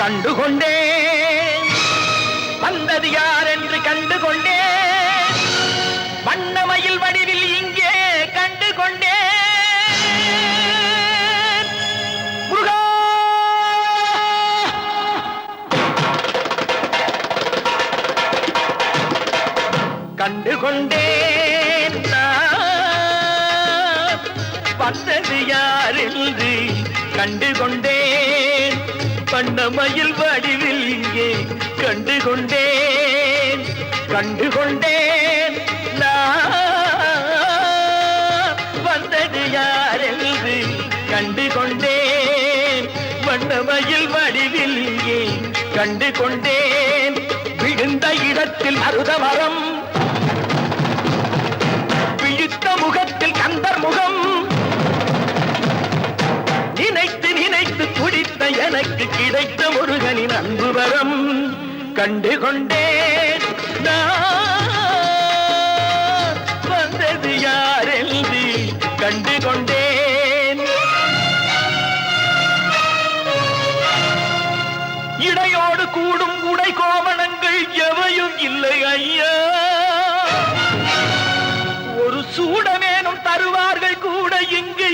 கண்டுகொண்டேன் வந்தது யார் என்று கண்டுகொண்டேன் வண்ணமயில் வடிவில் இங்கே கண்டுகொண்டேன் முருகா! கண்டுகொண்டேன் வந்தது யார் என்று கண்டுகொண்டேன். வண்ணமயில் வடிவில் இங்கே கண்டு கொண்டேன் கண்டு கொண்டேன் வந்தது யார் என்று கண்டுகொண்டேன் வண்ணமயில் வடிவில் இங்கே கண்டு கொண்டேன் விழுந்த இடத்தில் மருத விதைத்த முருகனின் அன்பு வரம் கண்டு கொண்டேன் வந்தது யார் கண்டு கொண்டேன் இடையோடு கூடும் உடை கோவணங்கள் எவையும் இல்லை ஐயா. ஒரு சூடமேனும் தருவார்கள் கூட இங்கு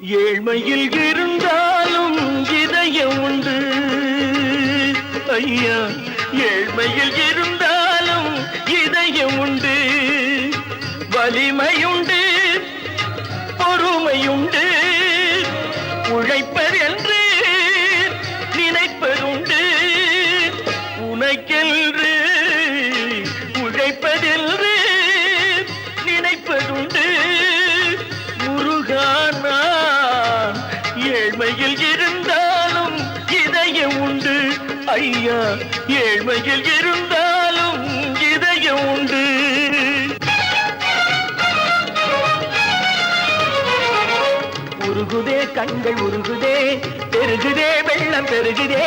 ஏழ்மையில் இருந்தாலும் இதயம் உண்டு. ஐயா ஏழ்மையில் இருந்தாலும் இதயம் உண்டு. வலிமையுண்டு ஏழ்மையில் இருந்தாலும் இதயம் உண்டு. ஐயா ஏழ்மையில் இருந்தாலும் இதயம் உண்டு. உருகுதே கண்கள் உருகுதே பெருகுதே வெள்ளம் பெருகுதே.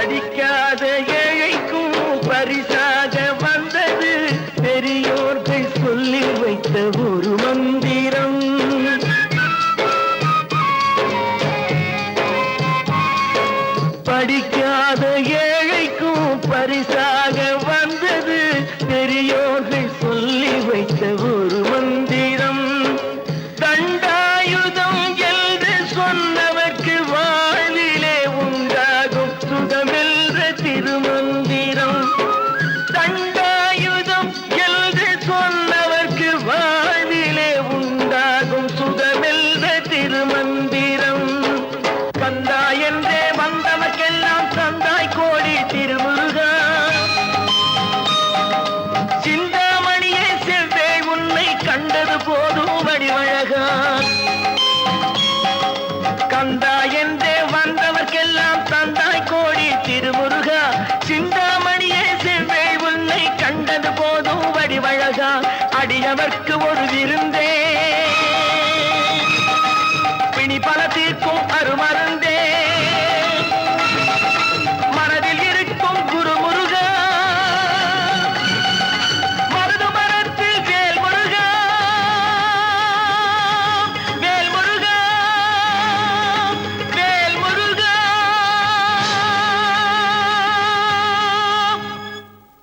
படிக்காத ஏழைக்கும் பரிசாக வந்தது. பெரியோர்கள் சொல்லி வைத்த ஒரு மந்திரம். படிக்க মন அவர்க்கு